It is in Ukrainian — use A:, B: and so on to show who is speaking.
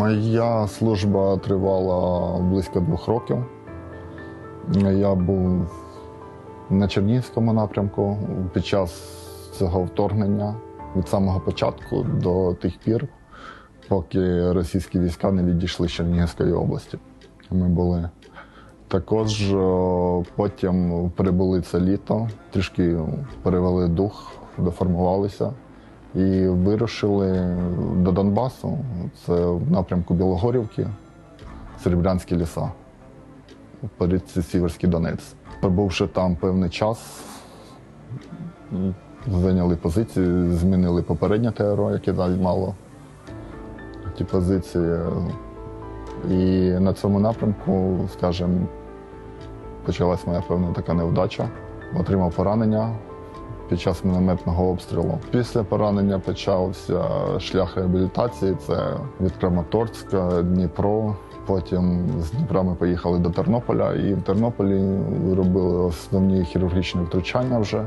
A: Моя служба тривала близько двох років. Я був на Чернігівському напрямку під час цього вторгнення від самого початку до тих пір, поки російські війська не відійшли з Чернігівської області. Ми були. Також потім прибули це літо, трішки перевели дух, доформувалися і вирушили до Донбасу. Це в напрямку Білогорівки, Серебрянські ліса, по Сіверський Донець. Побувши там певний час, зайняли позиції, змінили попереднє ТРО, яке займало ті позиції. І на цьому напрямку, скажімо, почалась моя певна така невдача. Отримав поранення під час мінометного обстрілу. Після поранення почався шлях реабілітації. Це від Краматорська, Дніпро. Потім з Дніпра ми поїхали до Тернополя, і в Тернополі робили основні хірургічні втручання вже.